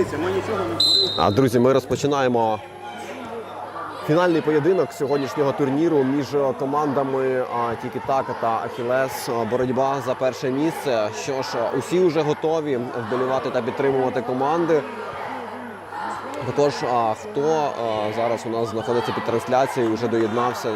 Дивіться, ми нічого не говорили. Друзі, ми розпочинаємо фінальний поєдинок сьогоднішнього турніру між командами Тікі-Така та Ахілес. Боротьба за перше місце. Що ж, усі вже готові вболівати та підтримувати команди. Також хто зараз у нас знаходиться під трансляцією, вже доєднався.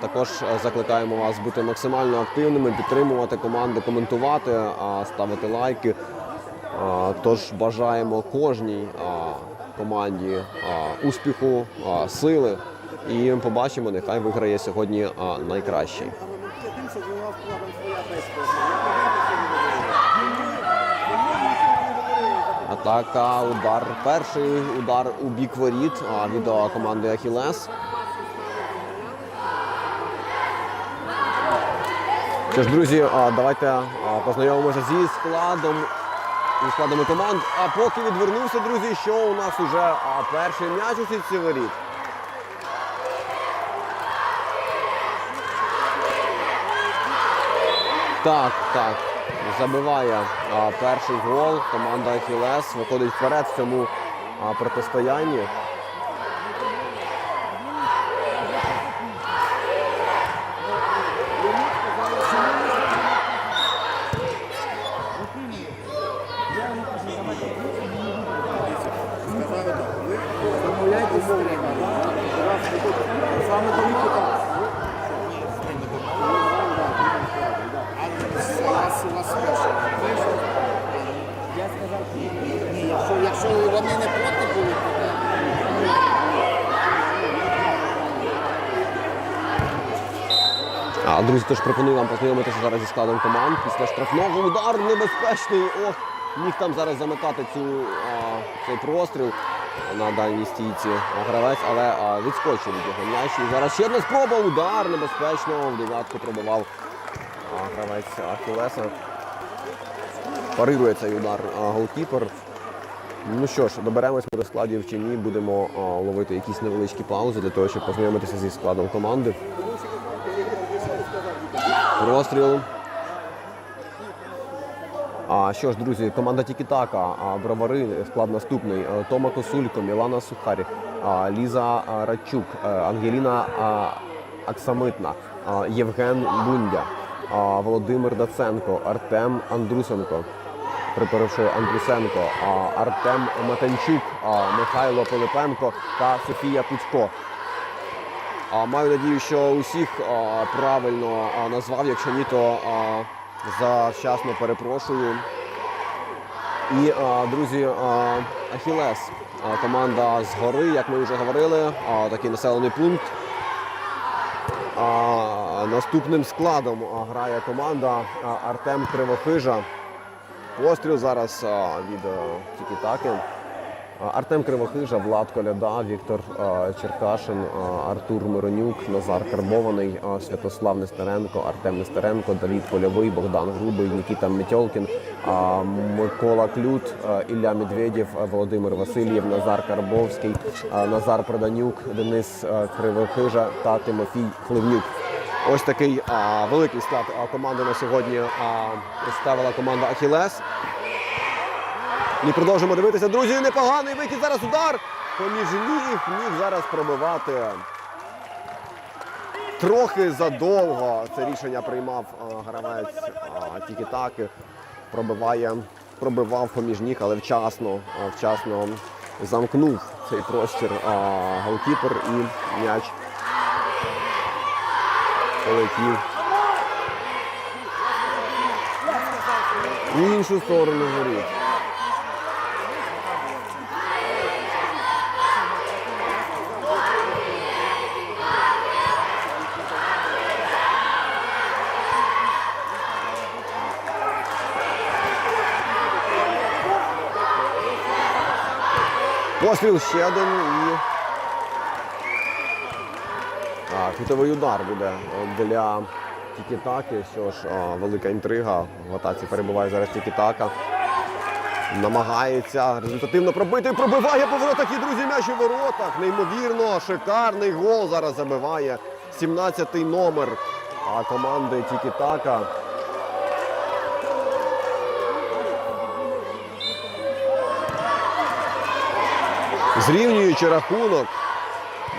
Також закликаємо вас бути максимально активними, підтримувати команди, коментувати, ставити лайки. Тож бажаємо кожній команді успіху, сили. І побачимо, нехай виграє сьогодні найкращий. Атака, удар. Перший удар у бік воріт від команди Ахілес. Що ж, друзі, давайте познайомимося зі складом зі складами команд. А поки відвернувся, друзі, що у нас уже перший м'яч у сітці воріт. Так, так. Забиває а, перший гол. Команда Ахілес виходить вперед в цьому а, протистоянні. Я сказав, ні, якщо, вони не проти були. А, друзі, тож пропоную вам познайомитися зараз зі складом команд. Після штрафного удар небезпечний. Ох, міг там зараз заметати цю, цей простріл на дальній стійці гравець, але відскочив від його м'яч. Зараз ще одна спроба, удар небезпечно. В дев'ятку пробивав гравець Ахілеса. Парирує цей удар голкіпер. Ну що ж, доберемось ми до складів чи ні, будемо а, ловити якісь невеличкі паузи для того, щоб познайомитися зі складом команди. Простріл. А що ж, друзі, команда Тікітака, Бровари, склад наступний. Е, Тома Косулько, Мілана Сухарі, Ліза Радчук, е, Ангеліна Аксамитна, Євген Бундя, Володимир Даценко, Артем Андрусенко. Припорошую Андрусенко, Артем Матанчук, Михайло Пилипенко та Софія Пуцько. Маю надію, що усіх правильно назвав. Якщо ні, то а, завчасно перепрошую. І, друзі, Ахілес, команда з гори, як ми вже говорили, такий населений пункт. Наступним складом грає команда Артем Кривохижа. Постріл зараз від а, Тікітаки. Артем Кривохижа, Влад Коляда, Віктор Черкашин, Артур Миронюк, Назар Карбований, Святослав Нестеренко, Артем Нестеренко, Давід Польовий, Богдан Грубий, Нікіта Метьолкін, Микола Клют, Ілля Медведєв, Володимир Васильєв, Назар Карбовський, Назар Проданюк, Денис Кривохижа та Тимофій Хливнюк. Ось такий великий склад команди на сьогодні представила команда Ахілес. І продовжимо дивитися, друзі. Непоганий вихід. Зараз удар. Поміж ніг міг зараз пробивати. Трохи задовго це рішення приймав а, гравець а, Тікітаки. Пробиває, пробивав поміж ніг, але вчасно, а, вчасно замкнув цей простір а, голкіпер і м'яч полетів. В іншу сторону воріт. Постріл ще один і. А, кутовий удар буде для Тікітаки. Що ж, а, велика інтрига. В атаці перебуває зараз Тікітака. Намагається результативно пробити. Пробиває по воротах і друзі м'яч у воротах. Неймовірно, шикарний гол зараз забиває 17-й номер команди Тікітака. Зрівнюючи рахунок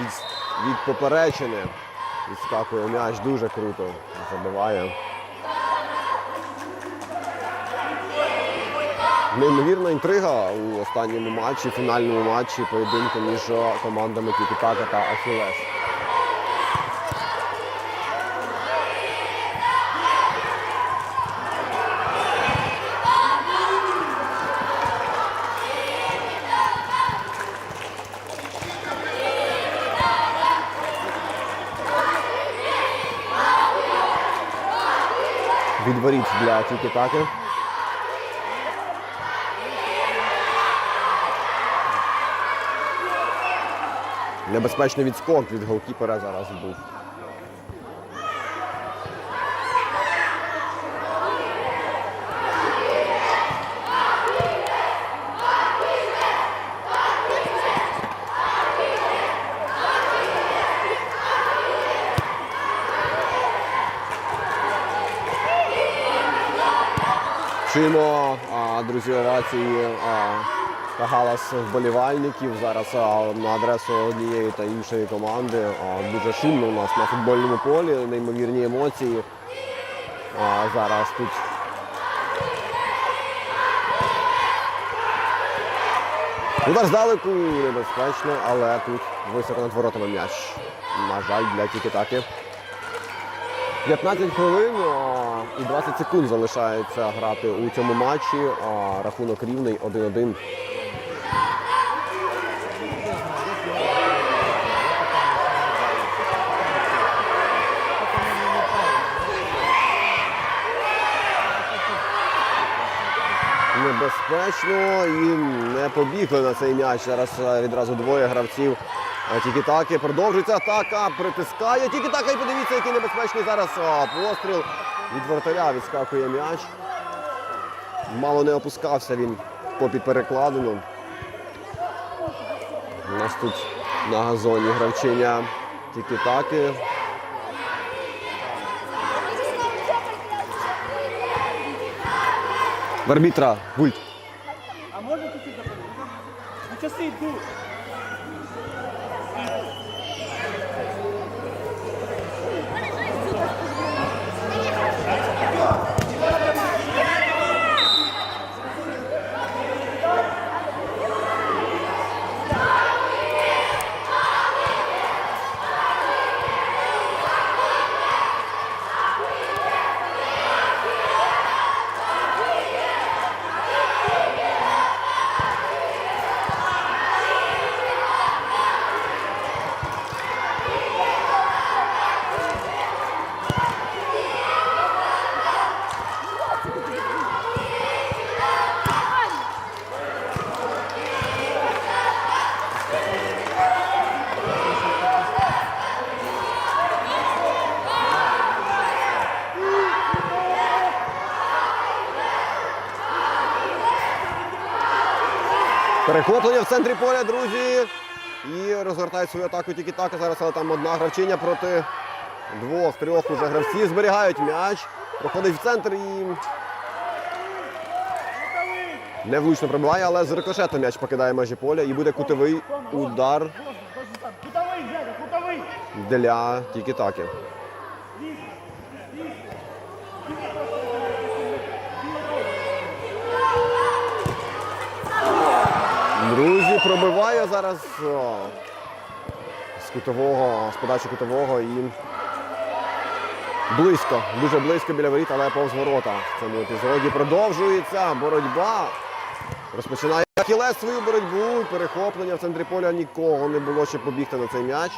від, від поперечини. Відскакує м'яч дуже круто. Забиває. Неймовірна інтрига у останньому матчі, фінальному матчі поєдинку між командами Кікітака та Ахілес. Від воріт для Тікітаки. Небезпечний відскок від голкіпера зараз був. Чуємо, друзі, рації та галас вболівальників зараз на адресу однієї та іншої команди. Дуже шумно у нас на футбольному полі, неймовірні емоції. Зараз тут. Удар здалеку небезпечно, але тут високо над воротами м'яч. На жаль, для тікітаки. 15 хвилин і 20 секунд залишається грати у цьому матчі. а, Рахунок рівний 1-1. Небезпечно і не побігли на цей м'яч. Зараз відразу двоє гравців. Е, Тікітаки продовжується атака, притискає Тікітака і подивіться, який небезпечний зараз а, постріл. Від вратаря відскакує м'яч. Мало не опускався він попід перекладину. У нас тут на газоні гравчиня Тікітаки. В арбітра гульт. А можно чуть-чуть добавить? Перехоплення в центрі поля, друзі. І розгортають свою атаку тільки так. Зараз але там одна гравчиня проти двох-трьох уже гравців. Зберігають м'яч. Проходить в центр і. Невлучно пробиває, але з рикошету м'яч покидає межі поля і буде кутовий удар для тікі-таки. Друзі, пробиває зараз о, з кутового, з подачі кутового і близько, дуже близько біля воріт, але повз ворота. В цьому епізоді продовжується боротьба. Розпочинає Ахілес свою боротьбу. Перехоплення в центрі поля нікого не було, щоб побігти на цей м'яч.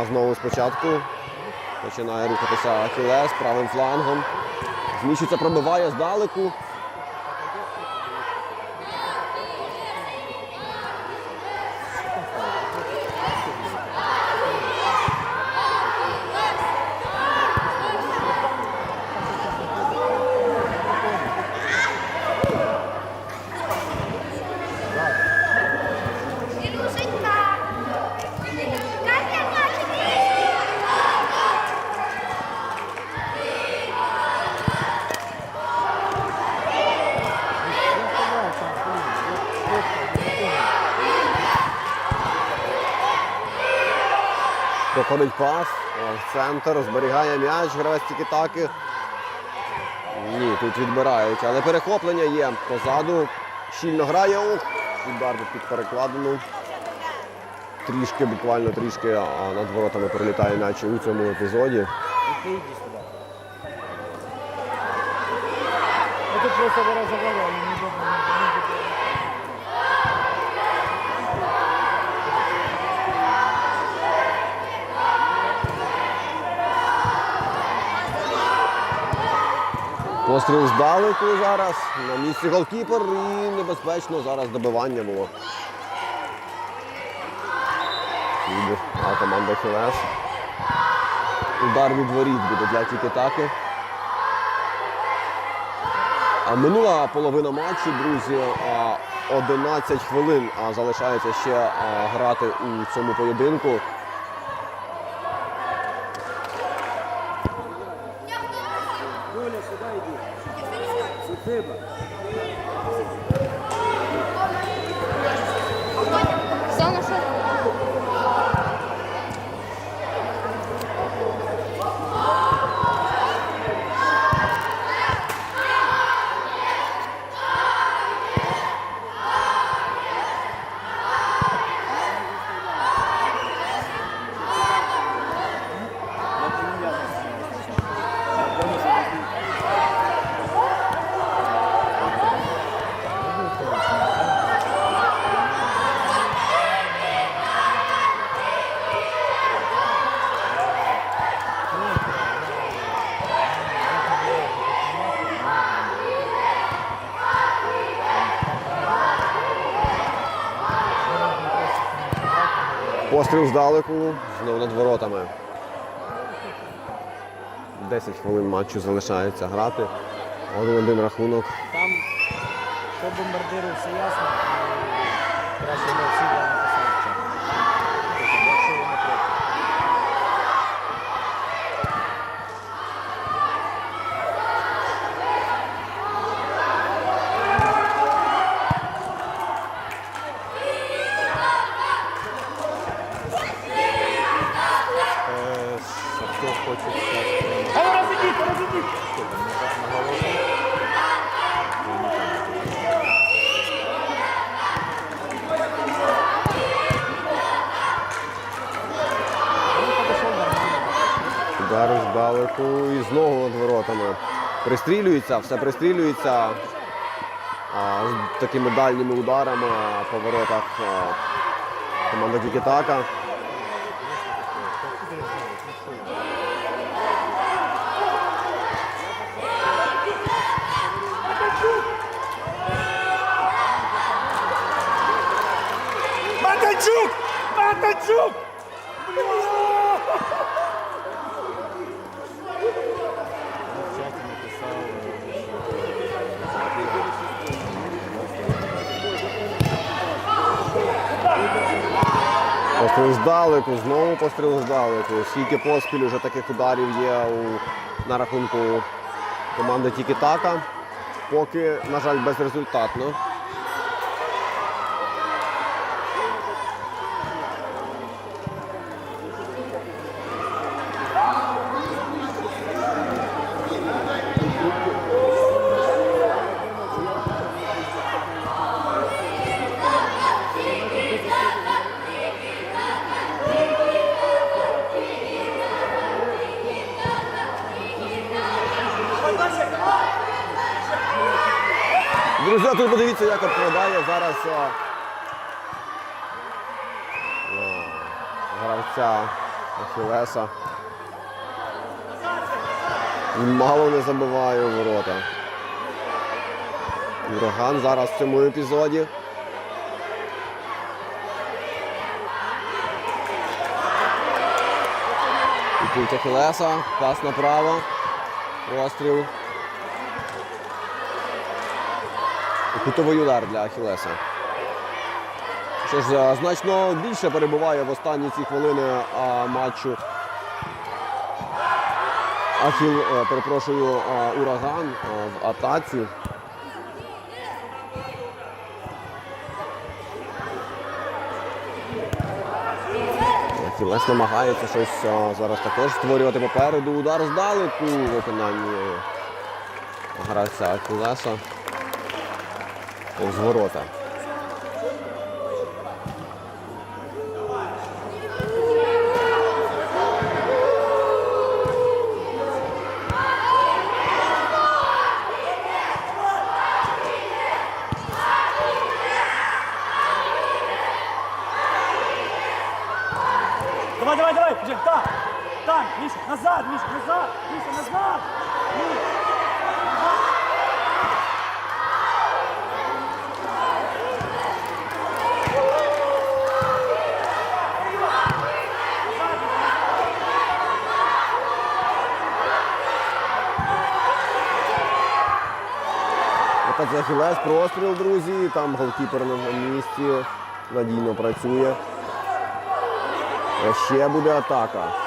А знову спочатку починає рухатися Ахілес правим флангом. Зміщується, пробиває здалеку. Проходить пас центр, зберігає м'яч, гравець тіки-таки. Ні, тут відбирають, але перехоплення є позаду. Щільно грає. Ух, удар під перекладину. Трішки, буквально трішки а, над воротами пролітає м'яч у цьому епізоді. Сюда. Ну просто вора не Постріл здалеку зараз. На місці голкіпер і небезпечно зараз добивання було. А команда Хілес. Удар від воріт буде для Тікітаки. А минула половина матчу, друзі. а, 11 хвилин залишається ще грати у цьому поєдинку. Постріл здалеку, знову над воротами. 10 хвилин матчу залишається грати. Один-один рахунок. Там по бомбардирується, ясно. Краще не всі я написав в чат. Тобто, якщо ви не проти. Хто хоче зараз А ну розійдіть, розійдіть! Удар здалеку і знову над воротами. Пристрілюється, все пристрілюється а, з такими дальніми ударами по воротах а, команда Тікітака. Матанчук! Матанчук! Постріл здалеку, знову постріл здалеку. Скільки поспіль уже таких ударів є у, на рахунку команди Тікітака. Поки, на жаль, безрезультатно. Подивіться, як обкладає зараз а, гравця Ахілеса. Мало не забиває ворота. Ураган зараз в цьому епізоді. І пульт Ахілеса, пас направо, розстріл. І Кутовий удар для Ахілеса. Що ж, е, значно більше перебуває в останні ці хвилини а, матчу. Ахіл, е, перепрошую, а, ураган а, в атаці. Ахілес намагається щось а, зараз також створювати попереду. Удар здалеку у виконанні гравця Ахілеса. Повз ворота. Давай, давай, давай, Джек, так. Тань, Міша, назад, Міша, назад, Міша, назад. Опять Ахілес, простріл, друзі. Там голкіпер на місці. Надійно працює. А Ще буде атака.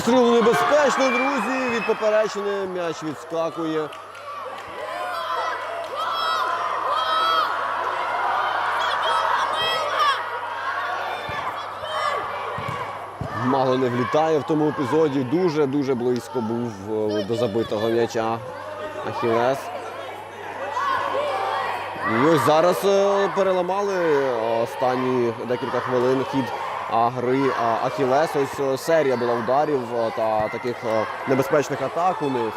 Постріл небезпечно, друзі. Від поперечини м'яч відскакує. Мало не влітає в тому епізоді. Дуже-дуже близько був е, до забитого м'яча Ахілес. І ось зараз е, переламали е, останні декілька хвилин хід гри Ахілес. Ось е, серія була ударів е, та таких е, небезпечних атак у них.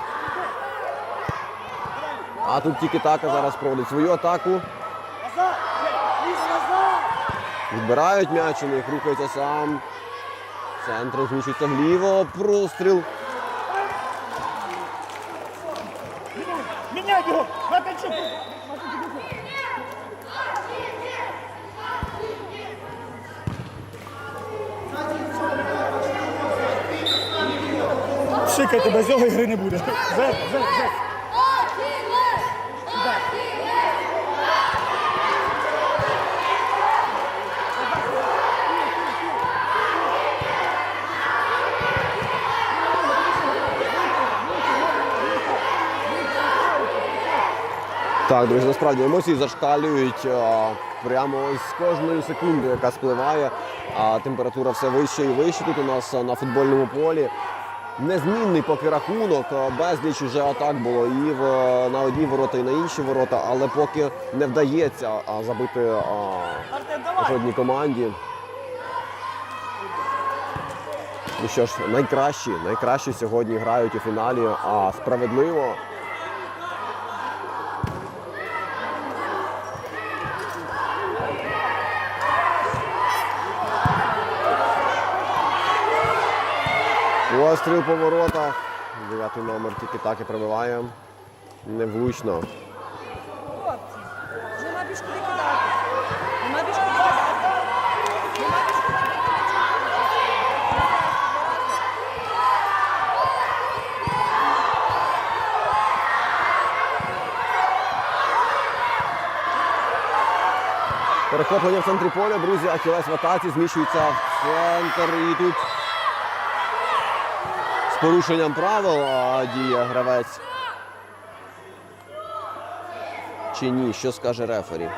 А тут тільки така зараз проводить свою атаку. Відбирають м'яч у них, рухається сам. Центр зміщується вліво. Простріл. Міняй його, Матанчук. Ігри не буде. Зек, зек, зек. Так, друзі, насправді емоції зашкалюють а, прямо з кожною секундою, яка спливає. А температура все вище і вище тут у нас на футбольному полі. Незмінний поки рахунок, безліч уже атак було і в, на одні ворота, і на інші ворота, але поки не вдається забити а, жодній команді. Ну що ж, найкращі, найкращі сьогодні грають у фіналі, а справедливо. Постріл по воротах. Дев'ятий номер тільки так і пробиває. Невлучно. Перехоплення в центрі поля, друзі, Ахілес в атаці зміщується в центр і тут порушенням правил а, діє гравець. Чи ні? Що скаже рефері?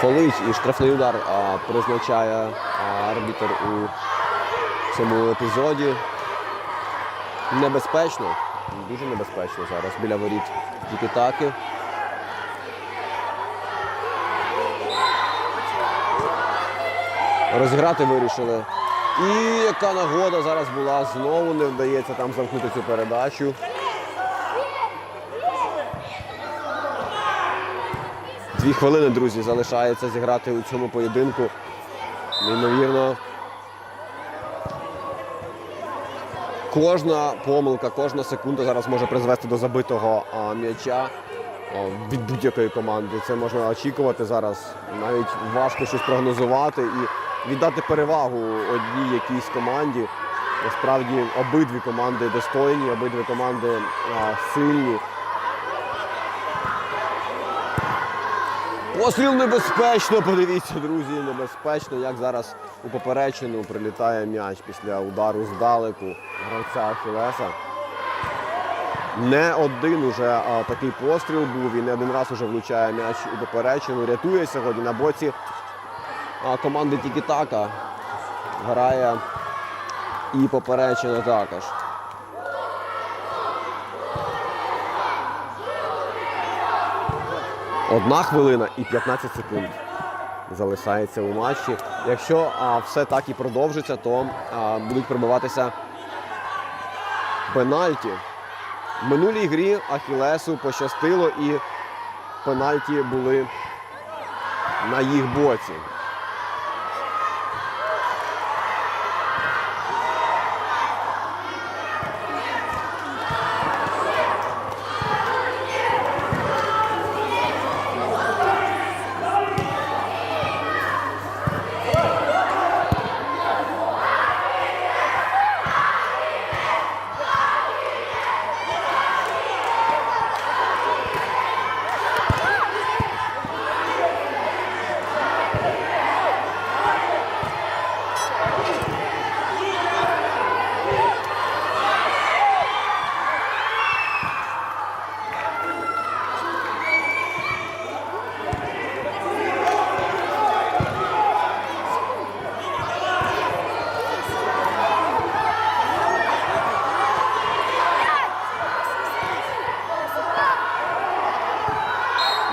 Фолить і штрафний удар а, призначає арбітер у цьому епізоді. Небезпечно, дуже небезпечно зараз біля воріт тільки-таки. Розіграти вирішили. І яка нагода зараз була, знову не вдається там замкнути цю передачу. Дві хвилини, друзі, залишається зіграти у цьому поєдинку. Неймовірно. Кожна помилка, кожна секунда зараз може призвести до забитого м'яча від будь-якої команди. Це можна очікувати зараз. Навіть важко щось прогнозувати і віддати перевагу одній якійсь команді. Насправді обидві команди достойні, обидві команди а, сильні. Постріл небезпечно, подивіться, друзі, небезпечно, як зараз у поперечину прилітає м'яч після удару здалеку гравця Ахілеса. Не один уже а, такий постріл був і не один раз уже влучає м'яч у поперечину. Рятує сьогодні на боці команди Тікітака. Грає і поперечина також. Одна хвилина і 15 секунд залишається у матчі. Якщо а, все так і продовжиться, то а, будуть пробиватися пенальті. В минулій грі Ахілесу пощастило і пенальті були на їх боці.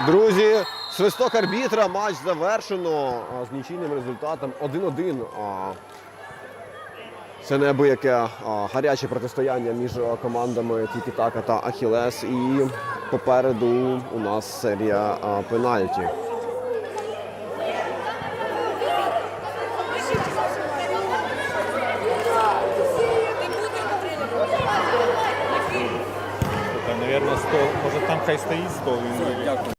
Друзі, свисток арбітра, матч завершено з нічийним результатом 1-1. Це неабияке гаряче протистояння між командами Тікітака та Ахілес. І попереду у нас серія пенальті. Наверное, стол. Може там хай стоїть стол. Він...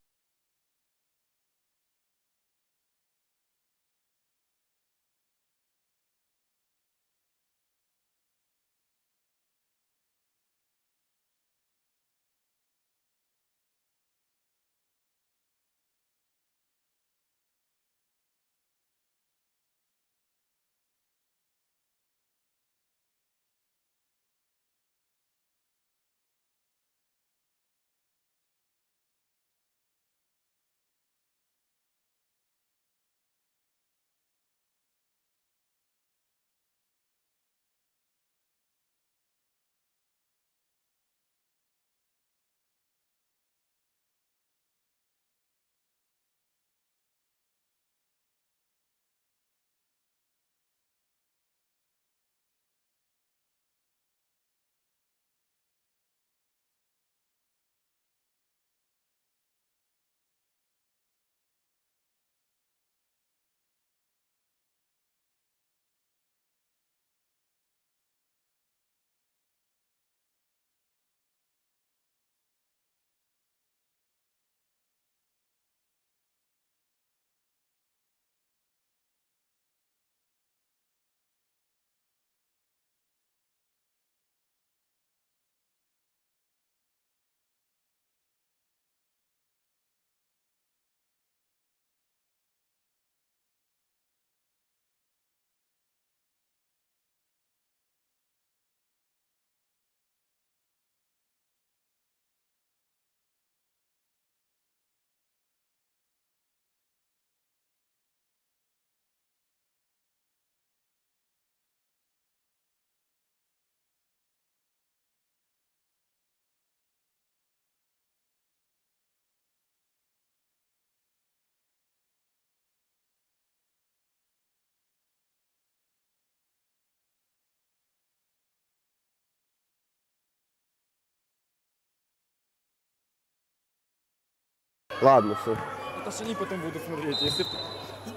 Ладно, все. Та ще ні, потім буду смотреть. Якщо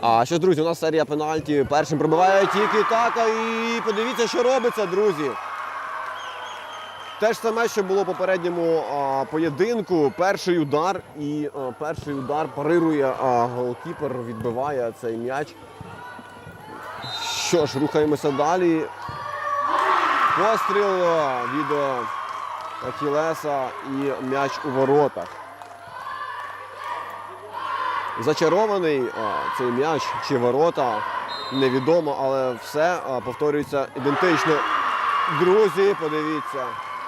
А що, друзі, у нас серія пенальті. Першим пробиває тільки така. І подивіться, що робиться, друзі. Те ж саме, що було в попередньому а, поєдинку. Перший удар і а, перший удар парирує а, голкіпер, відбиває цей м'яч. Що ж, рухаємося далі. Постріл від Ахілеса і м'яч у воротах. Зачарований цей м'яч чи ворота невідомо, але все повторюється ідентично. Друзі, подивіться.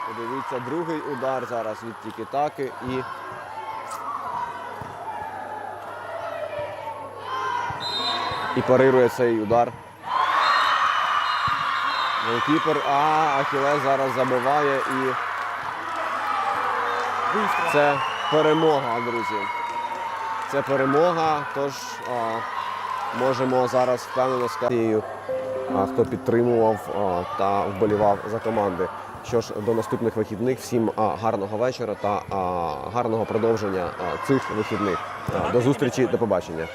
Подивіться, другий удар зараз від Тікітаки і. І парирує цей удар. Голкіпер, а Ахілес зараз забиває і це перемога, друзі. Це перемога, тож а, можемо зараз впевнено сказати, а, хто підтримував а, та вболівав за команди. Що ж, до наступних вихідних всім а, гарного вечора та а, гарного продовження а, цих вихідних. А, До зустрічі, до побачення.